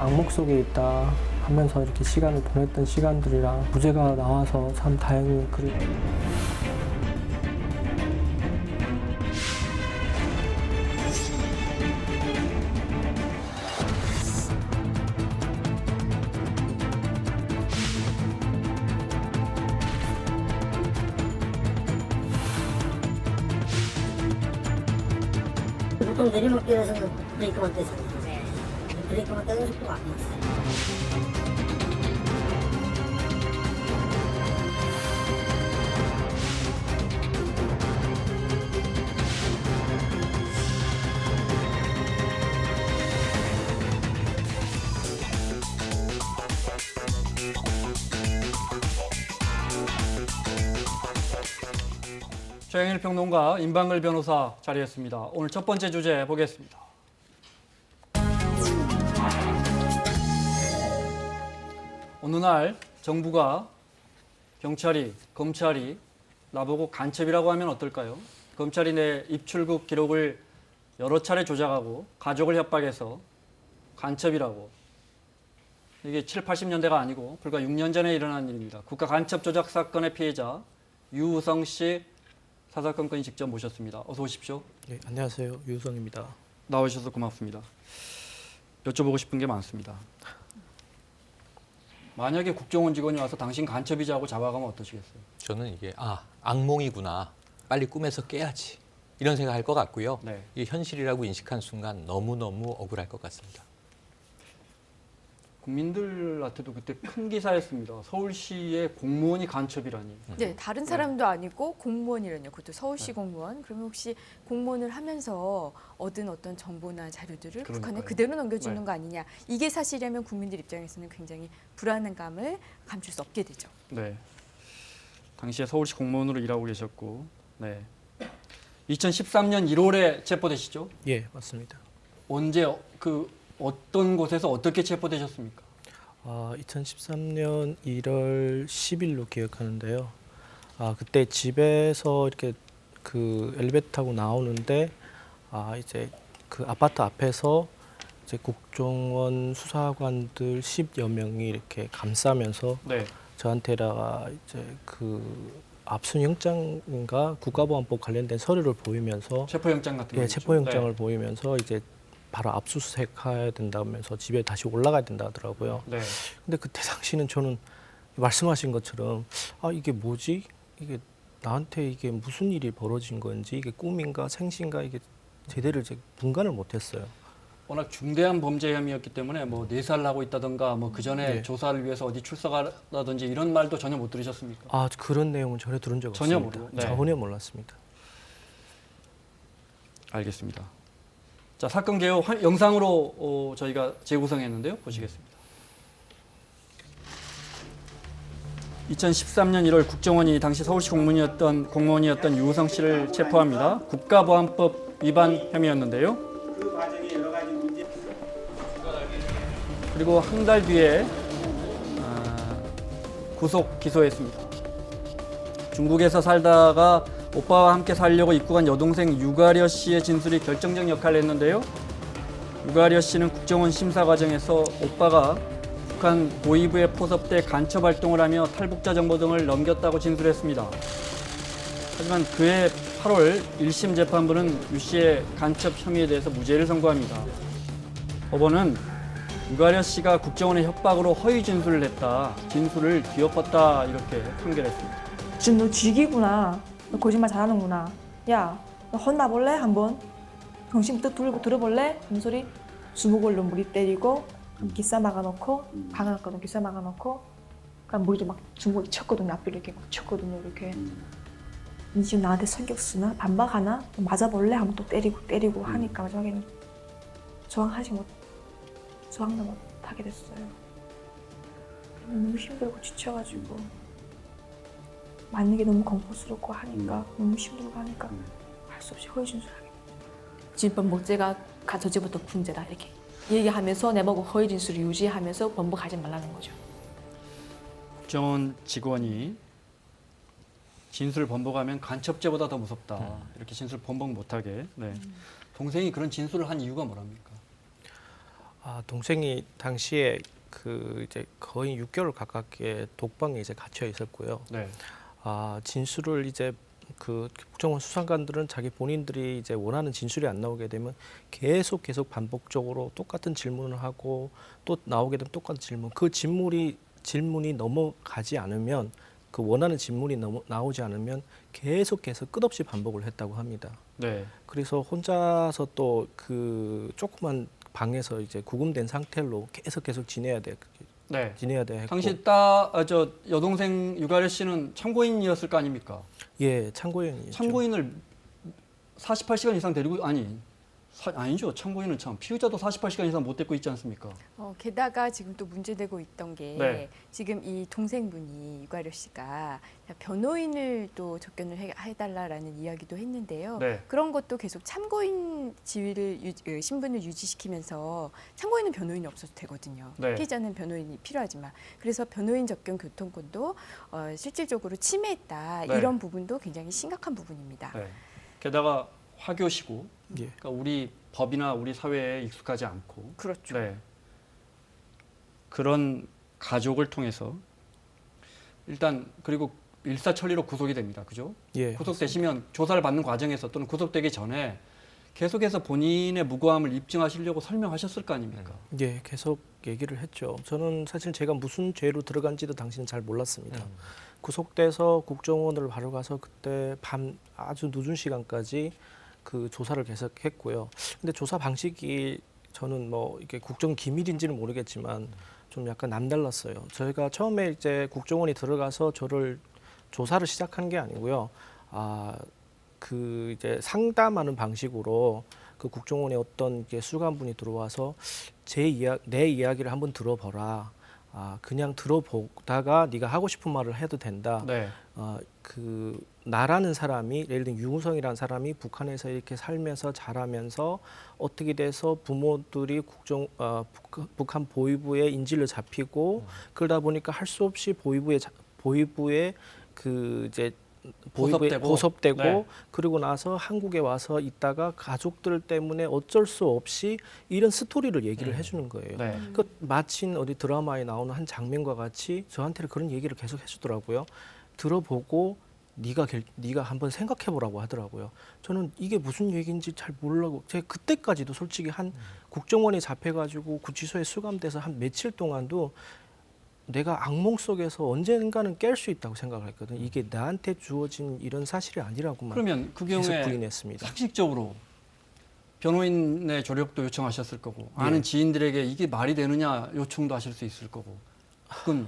악몽 속에 있다 하면서 이렇게 시간을 보냈던 시간들이랑 무죄가 나와서 참 다행히 그리 보통 내리막길에서는 브레이크만 떼잖아요. 브레이크만 떼는 속도가 아니었어요. 최영일 평론가 임방글 변호사 자리했습니다. 오늘 첫 번째 주제 보겠습니다. 어느 날 정부가 경찰이 검찰이 나보고 간첩이라고 하면 어떨까요? 검찰이 내 입출국 기록을 여러 차례 조작하고 가족을 협박해서 간첩이라고 이게 7, 80년대가 아니고 불과 6년 전에 일어난 일입니다. 국가 간첩 조작 사건의 피해자 유우성 씨 사사건 건이 직접 모셨습니다. 어서 오십시오. 네, 안녕하세요 유성입니다. 나오셔서 고맙습니다. 여쭤보고 싶은 게 많습니다. 만약에 국정원 직원이 와서 당신 간첩이자 하고 잡아가면 어떠시겠어요? 저는 이게 아 악몽이구나 빨리 꿈에서 깨야지 이런 생각할 것 같고요. 네. 이게 현실이라고 인식한 순간 너무 너무 억울할 것 같습니다. 국민들한테도 그때 큰 기사였습니다. 서울시의 공무원이 간첩이라니. 네, 다른 사람도 아니고 공무원이라뇨. 그것도 서울시 공무원. 그러면 혹시 공무원을 하면서 얻은 어떤 정보나 자료들을 북한에 그러니까요. 그대로 넘겨주는 네. 거 아니냐. 이게 사실이라면 국민들 입장에서는 굉장히 불안감을 감출 수 없게 되죠. 네. 당시에 서울시 공무원으로 일하고 계셨고, 네. 2013년 1월에 체포되시죠? 예 맞습니다. 언제 어- 그 어떤 곳에서 어떻게 체포되셨습니까? 아 2013년 1월 10일로 기억하는데요. 아 그때 집에서 이렇게 그 엘리베이터 타고 나오는데 아 이제 그 아파트 앞에서 이제 국정원 수사관들 10여 명이 이렇게 감싸면서 네. 저한테다가 이제 그 압수영장인가 국가보안법 관련된 서류를 보이면서 체포영장 같은 거. 예, 있죠? 체포영장을 보이면서 이제 바로 압수수색해야 된다면서 집에 다시 올라가야 된다 하더라고요. 네. 네. 근데 그때 당시는 저는 말씀하신 것처럼 아 이게 뭐지? 이게 나한테 이게 무슨 일이 벌어진 건지 이게 꿈인가 생신가 이게 제대로 이제 분간을 못했어요. 워낙 중대한 범죄 혐의였기 때문에 뭐 내사를 하고 있다던가 뭐 그 전에 네. 조사를 위해서 어디 출석하다든지 이런 말도 전혀 못 들으셨습니까? 아 그런 내용은 전혀 들은 적 전혀 없습니다. 모르고, 네. 전혀 몰랐습니다. 알겠습니다. 자 사건 개요 화- 영상으로 어, 저희가 재구성했는데요. 보시겠습니다. 2013년 1월 국정원이 당시 서울시 공무원이었던 공무원이었던 유우성 씨를 체포합니다. 국가보안법 위반 혐의였는데요. 그리고 한 달 뒤에 아, 구속 기소했습니다. 중국에서 살다가 오빠와 함께 살려고 입국한 여동생 유가려 씨의 진술이 결정적 역할을 했는데요. 유가려 씨는 국정원 심사 과정에서 오빠가 북한 고위부에 포섭돼 간첩 활동을 하며 탈북자 정보 등을 넘겼다고 진술했습니다. 하지만 그해 8월 1심 재판부는 유 씨의 간첩 혐의에 대해서 무죄를 선고합니다. 법원은 유가려 씨가 국정원의 협박으로 허위 진술을 했다, 진술을 뒤엎었다 이렇게 판결했습니다. 지금 너 쥐기구나. 너 거짓말 잘하는구나. 야, 너 혼나볼래? 한번? 정신부터 들고 들어볼래? 무슨 소리? 주먹으로 무리 때리고 기싸 막아놓고 방아놨거든 기싸 막아놓고 그럼 머리도 막 주먹이 쳤거든요 앞에 이렇게 막 쳤거든요 이렇게 니 지금 나한테 성격 쓰나? 반박하나? 맞아볼래? 하면 또 때리고 때리고 하니까 마지막에는 저항하지 못 저항도 못하게 됐어요 너무 힘들고 지쳐가지고 맞는 게 너무 공포스럽고 하니까 너무 힘들고 하니까 할 수 없이 허위 진술하게 진법 목재가 가저지부터 군제다 이렇게 얘기하면서 내보고 허위 진술을 유지하면서 번복하지 말라는 거죠. 국정원 직원이 진술 번복하면 간첩죄보다 더 무섭다. 이렇게 진술 번복 못하게. 네. 동생이 그런 진술을 한 이유가 뭐랍니까? 아, 동생이 당시에 그 이제 거의 6개월 가깝게 독방에 이제 갇혀 있었고요. 네. 아, 진술을 이제 그 국정원 수사관들은 자기 본인들이 이제 원하는 진술이 안 나오게 되면 계속 계속 반복적으로 똑같은 질문을 하고 또 나오게 되면 똑같은 질문. 그 질문이 질문이 넘어가지 않으면 그 원하는 질문이 넘어, 나오지 않으면 계속해서 끝없이 반복을 했다고 합니다. 네. 그래서 혼자서 또 그 조그만 방에서 이제 구금된 상태로 계속 계속 지내야 돼 네. 지내야 돼 했고 당시 따저 여동생 유가래 씨는 참고인이었을 거 아닙니까? 예 참고인이죠. 참고인을 48시간 이상 데리고 아니 사, 아니죠. 참고인은 참 피의자도 48시간 이상 못 데리고 있지 않습니까? 어, 게다가 지금 또 문제되고 있던 게 네. 지금 이 동생분이 유가려 씨가 변호인을 또 접견을 해, 해달라라는 이야기도 했는데요. 네. 그런 것도 계속 참고인 지위를 유, 어, 신분을 유지시키면서 참고인은 변호인이 없어도 되거든요. 네. 피해자는 변호인이 필요하지만 그래서 변호인 접견 교통권도 어, 실질적으로 침해했다 네. 이런 부분도 굉장히 심각한 부분입니다. 네. 게다가 화교시고 예. 그러니까 우리 법이나 우리 사회에 익숙하지 않고 그렇죠. 네. 그런 가족을 통해서 일단 그리고 일사천리로 구속이 됩니다. 그죠? 예. 구속되시면 조사를 받는 과정에서 또는 구속되기 전에 계속해서 본인의 무고함을 입증하시려고 설명하셨을 거 아닙니까? 예, 계속 얘기를 했죠. 저는 사실 제가 무슨 죄로 들어간지도 당신은 잘 몰랐습니다. 음. 구속돼서 국정원을 바로 가서 그때 밤 아주 늦은 시간까지 그 조사를 계속했고요. 근데 조사 방식이 저는 뭐 이게 국정 기밀인지는 모르겠지만 좀 약간 남달랐어요. 저희가 처음에 이제 국정원이 들어가서 저를 조사를 시작한 게 아니고요. 아, 그 이제 상담하는 방식으로 그 국정원에 어떤 이제 수감분이 들어와서 제 이야 내 이야기를 한번 들어보라. 아, 그냥 들어보다가 네가 하고 싶은 말을 해도 된다. 네. 어, 그 나라는 사람이 예를 들면 유우성이라는 사람이 북한에서 이렇게 살면서 자라면서 어떻게 돼서 부모들이 국정 어, 북- 북한 보위부에 인질로 잡히고 그러다 보니까 할 수 없이 보위부에 자- 보위부에 그 이제 보위부에 고섭되고. 고섭되고 네. 그리고 나서 한국에 와서 있다가 가족들 때문에 어쩔 수 없이 이런 스토리를 얘기를 음. 해주는 거예요. 네. 그 마침 어디 드라마에 나오는 한 장면과 같이 저한테는 그런 얘기를 계속 해주더라고요. 들어보고 네가 결, 네가 한번 생각해 보라고 하더라고요. 저는 이게 무슨 얘기인지 잘 몰라고 제가 그때까지도 솔직히 한 국정원에 잡혀 가지고 구치소에 수감돼서 한 며칠 동안도 내가 악몽 속에서 언젠가는 깰 수 있다고 생각을 했거든. 요 이게 나한테 주어진 이런 사실이 아니라고만 그러면 그 경우에 부인했습니다. 상식적으로 변호인의 조력도 요청하셨을 거고 예. 아는 지인들에게 이게 말이 되느냐 요청도 하실 수 있을 거고 그건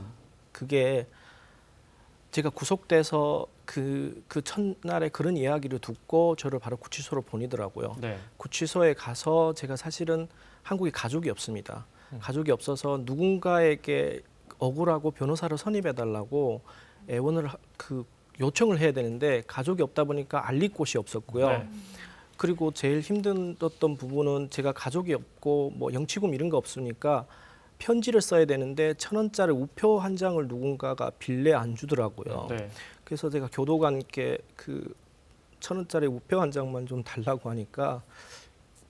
그게 제가 구속돼서 그, 그 첫날에 그런 이야기를 듣고 저를 바로 구치소로 보내더라고요. 네. 구치소에 가서 제가 사실은 한국에 가족이 없습니다. 음. 가족이 없어서 누군가에게 억울하고 변호사를 선임해 달라고 애원을 하- 그 요청을 해야 되는데 가족이 없다 보니까 알릴 곳이 없었고요. 네. 그리고 제일 힘들었던 부분은 제가 가족이 없고 뭐 영치금 이런 거 없으니까 편지를 써야 되는데 천 원짜리 우표 한 장을 누군가가 빌려 안 주더라고요. 네. 그래서 제가 교도관께 그 천 원짜리 우표 한 장만 좀 달라고 하니까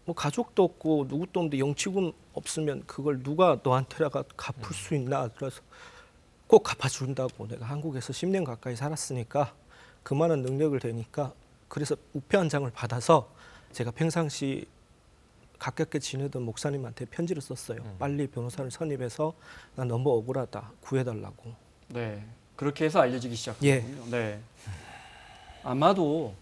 뭐 가족도 없고 누구도 없는데 영치금 없으면 그걸 누가 너한테다가 갚을 수 있나 그래서 꼭 갚아준다고 내가 한국에서 10년 가까이 살았으니까 그만한 능력을 되니까 그래서 우표 한 장을 받아서 제가 평상시 가깝게 지내던 목사님한테 편지를 썼어요. 음. 빨리 변호사를 선임해서 나 너무 억울하다 구해달라고. 네. 그렇게 해서 알려지기 예. 시작했군요. 네. 아마도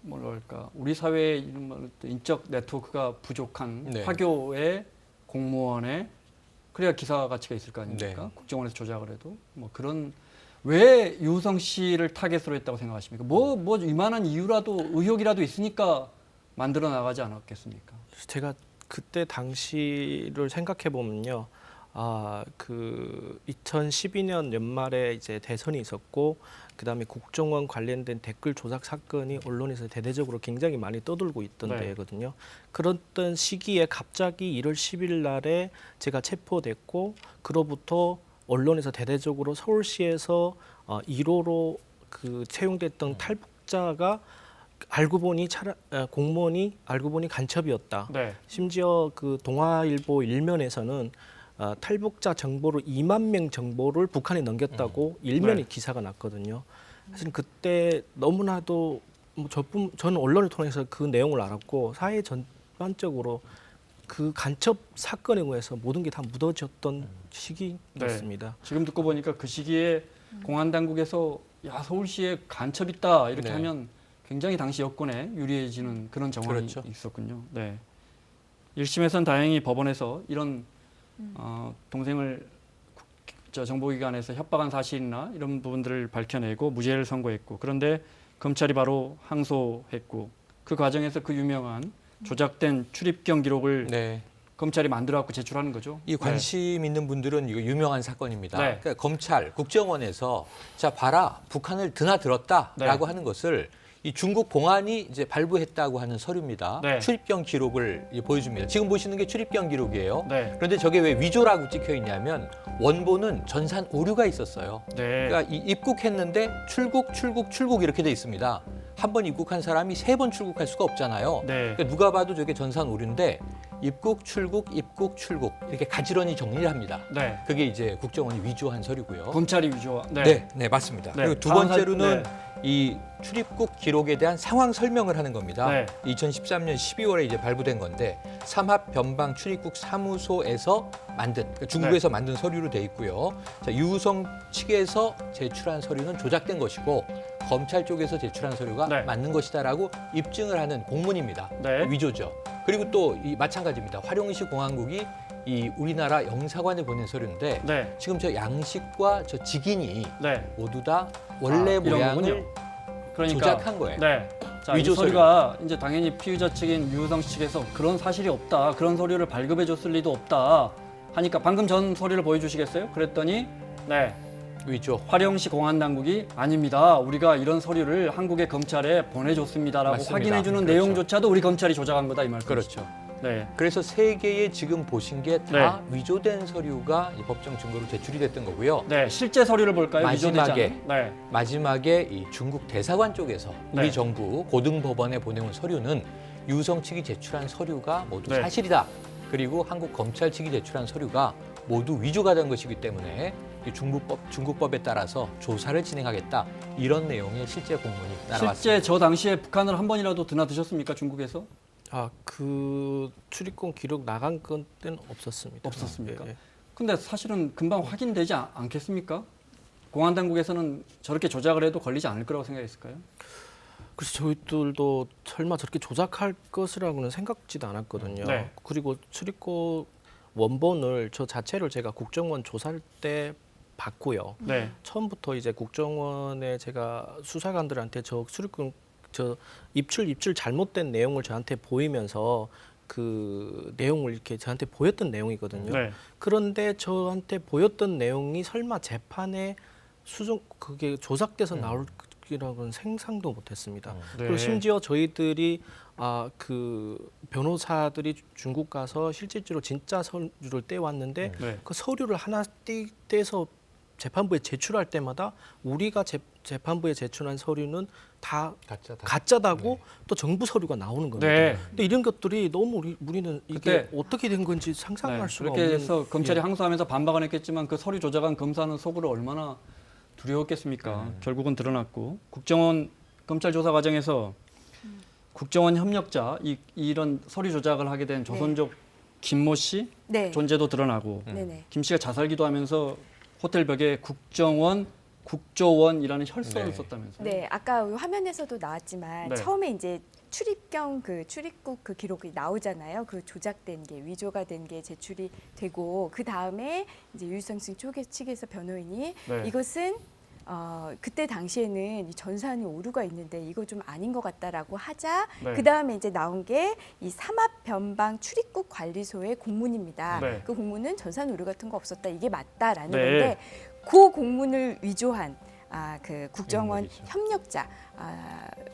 뭐랄까 우리 사회의 이런 뭐 인적 네트워크가 부족한 네. 화교의 공무원의 그래야 기사 가치가 있을 거 아닙니까? 네. 국정원에서 조작을 해도 뭐 그런 왜 유성 씨를 타겟으로 했다고 생각하십니까? 뭐뭐 이만한 이유라도 의혹이라도 있으니까 만들어 나가지 않았겠습니까? 제가 그때 당시를 생각해 보면요. 아, 그 2012년 연말에 이제 대선이 있었고 그다음에 국정원 관련된 댓글 조작 사건이 언론에서 대대적으로 굉장히 많이 떠들고 있던 네. 때거든요. 그랬던 시기에 갑자기 1월 10일 날에 제가 체포됐고 그로부터 언론에서 대대적으로 서울시에서 어, 1호로 그 채용됐던 탈북자가 알고 보니 차라, 어, 공무원이 알고 보니 간첩이었다. 네. 심지어 그 동아일보 일면에서는 어, 탈북자 정보를 2만 명 정보를 북한에 넘겼다고 일면에 네. 기사가 났거든요. 사실 그때 너무나도 뭐 저뿐 저는 언론을 통해서 그 내용을 알았고 사회 전반적으로 그 간첩 사건에 의해서 모든 게 다 묻어졌던 시기였습니다. 지금 듣고 보니까 그 시기에 공안 당국에서 야 서울시에 간첩 있다 이렇게 네. 하면 굉장히 당시 여건에 유리해지는 그런 정황이 그렇죠. 있었군요. 네. 1심에선 다행히 법원에서 이런 어, 동생을 국- 저 정보기관에서 협박한 사실이나 이런 부분들을 밝혀내고 무죄를 선고했고 그런데 검찰이 바로 항소했고 그 과정에서 그 유명한 조작된 출입경 기록을 네. 검찰이 만들어갖고 제출하는 거죠. 이 관심 있는 분들은 이거 유명한 사건입니다. 네. 그러니까 검찰, 국정원에서 자 봐라 북한을 드나들었다라고 네. 하는 것을 이 중국 공안이 이제 발부했다고 하는 서류입니다. 네. 출입경 기록을 보여줍니다. 지금 보시는 게 출입경 기록이에요. 네. 그런데 저게 왜 위조라고 찍혀 있냐면 원본은 전산 오류가 있었어요. 네. 그러니까 이 입국했는데 출국, 출국, 출국 이렇게 돼 있습니다. 한 번 입국한 사람이 세 번 출국할 수가 없잖아요. 네. 그러니까 누가 봐도 저게 전산 오류인데 입국, 출국, 입국, 출국 이렇게 가지런히 정리를 합니다. 네. 그게 이제 국정원이 위조한 서류고요. 검찰이 위조. 네. 네, 네, 맞습니다. 네, 그리고 두 다음 번째로는 사- 이 출입국 기록에 대한 상황 설명을 하는 겁니다. 네. 2013년 12월에 이제 발부된 건데 삼합 변방 출입국 사무소에서 만든 그러니까 중국에서 만든 서류로 돼 있고요. 자, 유성 측에서 제출한 서류는 조작된 것이고 검찰 쪽에서 제출한 서류가 네. 맞는 것이다라고 입증을 하는 공문입니다. 네. 위조죠. 그리고 또 이 마찬가지입니다. 화룡시 공항국이 이 우리나라 영사관에 보낸 서류인데 네. 지금 저 양식과 저 직인이 네. 모두 다 원래 아, 이런 모양을 거군요. 그러니까 조작한 거예요. 네. 자, 위조 이 서류가 이제 당연히 피의자 측인 유우성 씨 측에서 그런 사실이 없다. 그런 서류를 발급해 줬을 리도 없다. 하니까 방금 전 서류를 보여 주시겠어요? 그랬더니 네. 위조. 화령시 공안 당국이 아닙니다. 우리가 이런 서류를 한국의 검찰에 보내 줬습니다라고 맞습니다. 확인해 주는 그렇죠. 내용조차도 우리 검찰이 조작한 거다 이 말씀. 그렇죠. 네. 그래서 세 개의 지금 보신 게 다 위조된 서류가 이 법정 증거로 제출이 됐던 거고요. 네, 실제 서류를 볼까요? 위조되지 마지막에 않은? 네. 마지막에 이 중국 대사관 쪽에서 우리 네. 정부 고등법원에 보내온 서류는 유성 측이 제출한 서류가 모두 네. 사실이다. 그리고 한국 검찰 측이 제출한 서류가 모두 위조가 된 것이기 때문에 이 중국법 중국법에 따라서 조사를 진행하겠다. 이런 내용의 실제 공문이 날아왔습니다. 실제 저 당시에 북한을 한 번이라도 드나드셨습니까? 중국에서? 아, 그 출입국 기록 나간 건 때는 없었습니다. 없었습니까? 예, 예. 근데 사실은 금방 확인되지 않, 않겠습니까? 공안 당국에서는 저렇게 조작을 해도 걸리지 않을 거라고 생각했을까요? 그래서 저희들도 설마 저렇게 조작할 것이라고는 생각지도 않았거든요. 네. 그리고 출입국 원본을 저 자체를 제가 국정원 조사할 때 봤고요. 네. 처음부터 이제 국정원에 제가 수사관들한테 저 출입국 저 입출 입출 잘못된 내용을 저한테 보이면서 그 내용을 이렇게 저한테 보였던 내용이거든요. 네. 그런데 저한테 보였던 내용이 설마 재판에 수정 그게 조작돼서 나올 이라고는 생상도 못했습니다. 네. 그리고 심지어 저희들이 아 그 변호사들이 중국 가서 실질적으로 진짜 서류를 떼왔는데 네. 그 서류를 하나 떼, 떼서 재판부에 제출할 때마다 우리가 재, 재판부에 제출한 서류는 다 가짜다. 가짜다고 또 정부 서류가 나오는 겁니다. 네. 근데 이런 것들이 너무 우리, 우리는 이게 그때- 어떻게 된 건지 상상할 네. 수가 그렇게 없는 해서 검찰이 예. 항소하면서 반박은 했겠지만 그 서류 조작한 검사는 속으로 얼마나 두려웠겠습니까? 결국은 드러났고 국정원 검찰 조사 과정에서 국정원 협력자 이, 이런 서류 조작을 하게 된 조선족 김모 씨 네. 존재도 드러나고 네네. 김 씨가 자살기도 하면서 호텔 벽에 국정원 국조원이라는 혈서를 네. 썼다면서요? 네, 아까 화면에서도 나왔지만 네. 처음에 이제 출입경 그 출입국 그 기록이 나오잖아요. 그 조작된 게 위조가 된 게 제출이 되고 그 다음에 이제 유일성 씨 쪽에 측에서 변호인이 네. 이것은 어, 그때 당시에는 이 전산이 오류가 있는데 이거 좀 아닌 것 같다라고 하자 네. 그 다음에 이제 나온 게 이 삼합 변방 출입국 관리소의 공문입니다. 네. 그 공문은 전산 오류 같은 거 없었다 이게 맞다라는 네. 건데 그 공문을 위조한 아 그 국정원 인물이죠. 협력자 아,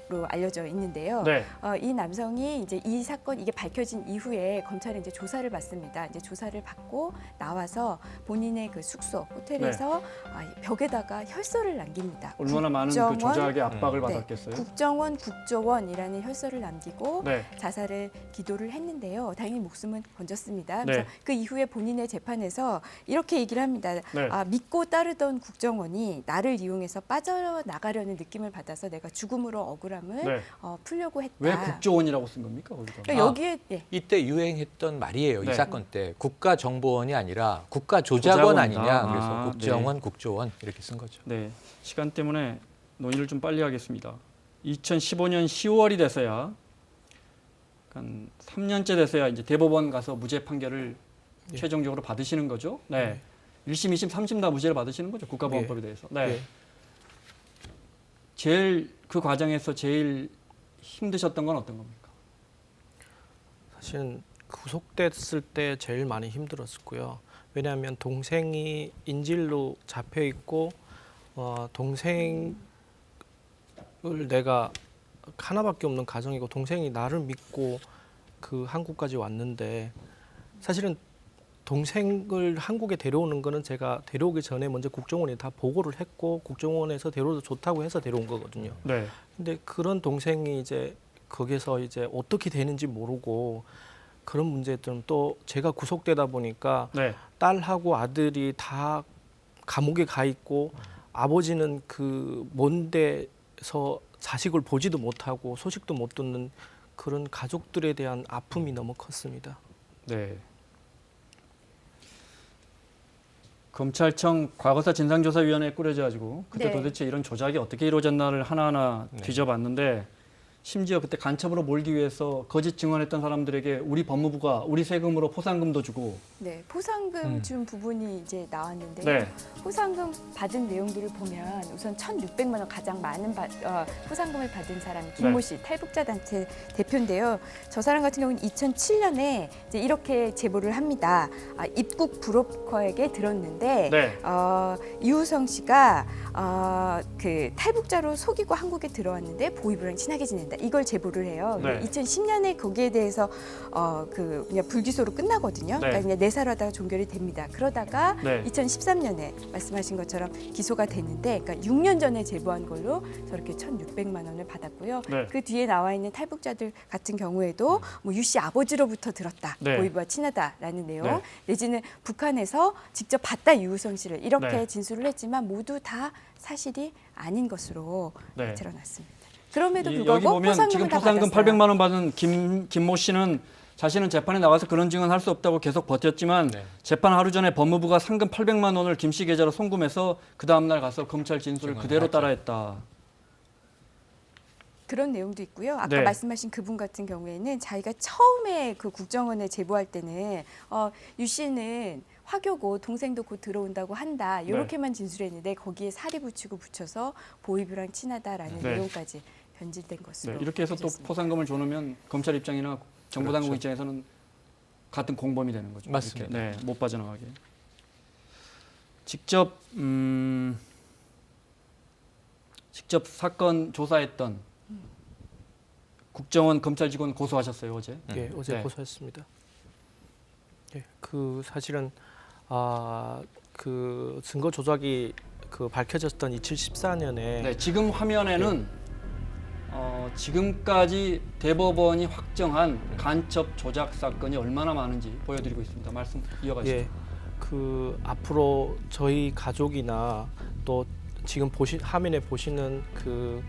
로 알려져 있는데요. 네. 어, 이 남성이 이제 이 사건 이게 밝혀진 이후에 검찰이 이제 조사를 받습니다. 이제 조사를 받고 나와서 본인의 그 숙소 호텔에서 아, 이 벽에다가 혈서를 남깁니다. 네. 얼마나 많은 그 국정원, 조작의 압박을 네, 받았겠어요. 국정원 국조원이라는 혈서를 남기고 네. 자살을 기도를 했는데요. 다행히 목숨은 건졌습니다. 네. 그래서 그 이후에 본인의 재판에서 이렇게 얘기를 합니다. 네. 아, 믿고 따르던 국정원이 나를 이용해서 빠져나가려는 느낌을 받아서 내가 죽음으로 억울함을 네. 어, 풀려고 했다. 왜 국조원이라고 쓴 겁니까 거기다? 그러니까 아. 여기에 예. 이때 유행했던 말이에요. 네. 이 사건 때 국가 정보원이 아니라 국가 조작원 조작원이다. 아니냐. 그래서 아, 국정원, 국조원 이렇게 쓴 거죠. 네, 시간 때문에 논의를 좀 빨리 하겠습니다. 2015년 10월이 돼서야 한 3년째 돼서야 이제 대법원 가서 무죄 판결을 예. 최종적으로 받으시는 거죠. 네. 1심, 2심, 3심 다 무죄를 받으시는 거죠. 국가보안법에 대해서. 네. 예. 제일 그 과정에서 제일 힘드셨던 건 어떤 겁니까? 사실은 구속됐을 때 제일 많이 힘들었고요. 왜냐하면 동생이 인질로 잡혀 있고 어, 동생을 내가 하나밖에 없는 가정이고 동생이 나를 믿고 그 한국까지 왔는데 사실은 동생을 한국에 데려오는 거는 제가 데려오기 전에 먼저 국정원이 다 보고를 했고 국정원에서 데려도 좋다고 해서 데려온 거거든요. 네. 근데 그런 동생이 이제 거기서 이제 어떻게 되는지 모르고 그런 문제들은 또 제가 구속되다 보니까 네. 딸하고 아들이 다 감옥에 가 있고 아버지는 그 먼데서 자식을 보지도 못하고 소식도 못 듣는 그런 가족들에 대한 아픔이 너무 컸습니다. 네. 검찰청 과거사 진상조사위원회 꾸려져 가지고 그때 네. 도대체 이런 조작이 어떻게 이루어졌나를 하나하나 네. 뒤져봤는데 심지어 그때 간첩으로 몰기 위해서 거짓 증언했던 사람들에게 우리 법무부가 우리 세금으로 포상금도 주고 네, 포상금 음. 준 부분이 이제 나왔는데요. 네. 포상금 받은 내용들을 보면 우선 1,600만 원 가장 많은 바- 어, 포상금을 받은 사람 김모 네. 씨 탈북자 단체 대표인데요. 저 사람 같은 경우는 2007년에 이제 이렇게 제보를 합니다. 아, 입국 브로커에게 들었는데 네. 어, 이우성 씨가 어, 그 탈북자로 속이고 한국에 들어왔는데 보이부랑 친하게 지낸다. 이걸 제보를 해요. 네. 2010년에 거기에 대해서 어, 그 그냥 불기소로 끝나거든요. 네. 그러니까 그냥 내사하다가 종결이 됩니다. 그러다가 네. 2013년에 말씀하신 것처럼 기소가 됐는데, 그러니까 6년 전에 제보한 걸로 저렇게 1,600만 원을 받았고요. 네. 그 뒤에 나와 있는 탈북자들 같은 경우에도 뭐 유씨 아버지로부터 들었다, 네. 보이부와 친하다라는 내용, 네. 내지는 북한에서 직접 봤다 유우성 씨를 이렇게 네. 진술을 했지만 모두 다 사실이 아닌 것으로 네. 드러났습니다. 그럼에도 이- 불구하고 여기 보면 포상금을 지금 다 포상금 받았어요. 800만 원 받은 김 김모 씨는 자신은 재판에 나가서 그런 증언 할 수 없다고 계속 버텼지만 네. 재판 하루 전에 법무부가 상금 800만 원을 김 씨 계좌로 송금해서 그 다음 날 가서 검찰 진술을 그대로. 따라했다. 그런 내용도 있고요. 아까 네. 말씀하신 그분 같은 경우에는 자기가 처음에 그 국정원에 제보할 때는 어, 유 씨는 화교고 동생도 곧 들어온다고 한다 이렇게만 진술했는데 거기에 살이 붙이고 붙여서 보이브랑 친하다라는 네. 내용까지 변질된 것으로 네, 이렇게 해서 또 알려졌습니다. 포상금을 줘놓으면 검찰 입장이나 정부 당국 그렇죠. 입장에서는 같은 공범이 되는 거죠. 맞습니다. 이렇게. 네, 못 빠져나가게. 직접 음, 직접 사건 조사했던 국정원 검찰 직원 고소하셨어요 어제. 예, 어제 네. 고소했습니다. 예, 그 사실은 아, 그 증거 조작이 그 밝혀졌던 2014년에 네, 지금 화면에는 어, 지금까지 대법원이 확정한 간첩 조작 사건이 얼마나 많은지 보여드리고 있습니다. 말씀 이어가시죠. 예, 그 앞으로 저희 가족이나 또 지금 보시 화면에 보시는 그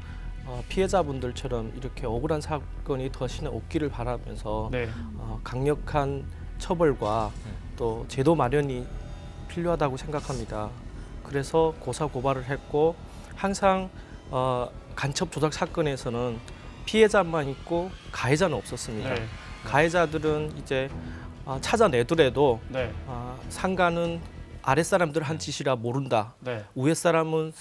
어, 피해자분들처럼 이렇게 억울한 사건이 더시는 없기를 바라면서 네. 어, 강력한 처벌과 또 제도 마련이 필요하다고 생각합니다. 그래서 고사 고발을 했고 항상 어, 간첩 조작 사건에서는 피해자만 있고 가해자는 없었습니다. 네. 가해자들은 이제 어, 찾아내더라도 네. 아, 상가는 아랫사람들 한 짓이라 모른다. 네. 위에 사람은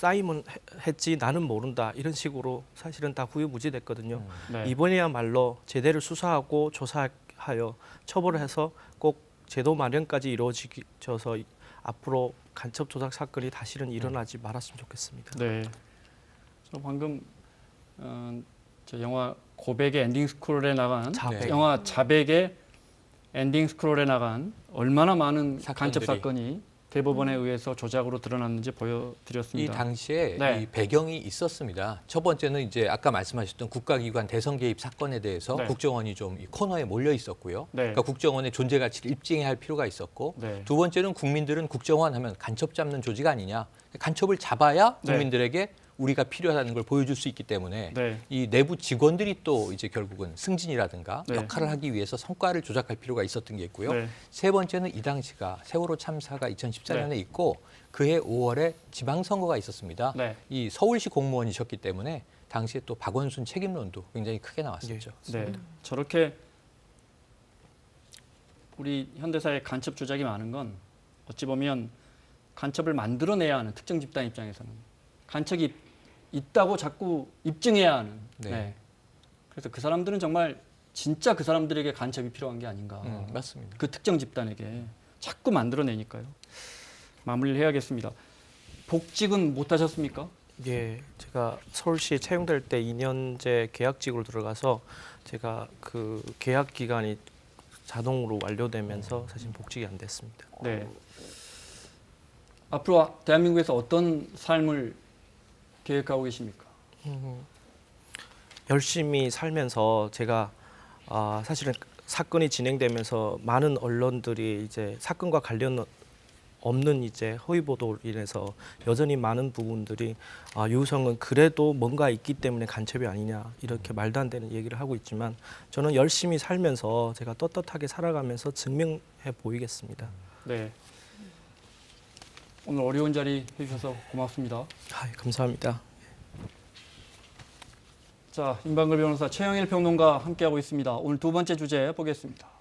해- 했지 나는 모른다. 이런 식으로 사실은 다 후유무지됐거든요. 네. 이번에야말로 제대로 수사하고 조사하여 처벌을 해서 꼭 제도 마련까지 이루어져서 이- 앞으로 간첩 조작 사건이 다시는 일어나지 말았으면 좋겠습니다. 네. 저 방금 어, 저 영화 고백의 엔딩 스크롤에 나간 자백. 영화 자백의 엔딩 스크롤에 나간 얼마나 많은 간첩 사건들이. 사건이 대법원에 의해서 조작으로 드러났는지 이 보여드렸습니다. 당시에 네. 이 배경이 있었습니다. 첫 번째는 이제 아까 말씀하셨던 국가기관 대선 개입 사건에 대해서 네. 국정원이 좀 이 코너에 몰려 있었고요. 네. 그러니까 국정원의 존재 가치를 입증해야 할 필요가 있었고 네. 두 번째는 국민들은 국정원 하면 간첩 잡는 조직 아니냐. 간첩을 잡아야 네. 국민들에게 우리가 필요하다는 걸 보여줄 수 있기 때문에 네. 이 내부 직원들이 또 이제 결국은 승진이라든가 네. 역할을 하기 위해서 성과를 조작할 필요가 있었던 게 있고요. 네. 세 번째는 이 당시가 세월호 참사가 2014년에 있고 그해 5월에 지방선거가 있었습니다. 네. 이 서울시 공무원이셨기 때문에 당시에 또 박원순 책임론도 굉장히 크게 나왔었죠. 네. 저렇게 우리 현대사의 간첩 조작이 많은 건 어찌 보면 간첩을 만들어내야 하는 특정 집단 입장에서는 간첩이 있다고 자꾸 입증해야 하는. 네. 네. 그래서 그 사람들은 정말 진짜 그 사람들에게 간첩이 필요한 게 아닌가. 음, 맞습니다. 그 특정 집단에게 자꾸 만들어내니까요. 마무리를 해야겠습니다. 복직은 못 하셨습니까? 예, 제가 서울시에 채용될 때 2년제 계약직으로 들어가서 제가 그 계약 기간이 자동으로 완료되면서 사실 복직이 안 됐습니다. 네. 앞으로 대한민국에서 어떤 삶을 계획하고 계십니까? 열심히 살면서 제가 아, 사실은 사건이 진행되면서 많은 언론들이 이제 사건과 관련 없는 이제 허위 보도로 인해서 여전히 많은 부분들이 아, 유성은 그래도 뭔가 있기 때문에 간첩이 아니냐 이렇게 말도 안 되는 얘기를 하고 있지만 저는 열심히 살면서 제가 떳떳하게 살아가면서 증명해 보이겠습니다. 네. 오늘 어려운 자리 해주셔서 고맙습니다. 아, 감사합니다. 자, 임방글 변호사 최영일 평론가 함께하고 있습니다. 오늘 두 번째 주제 보겠습니다.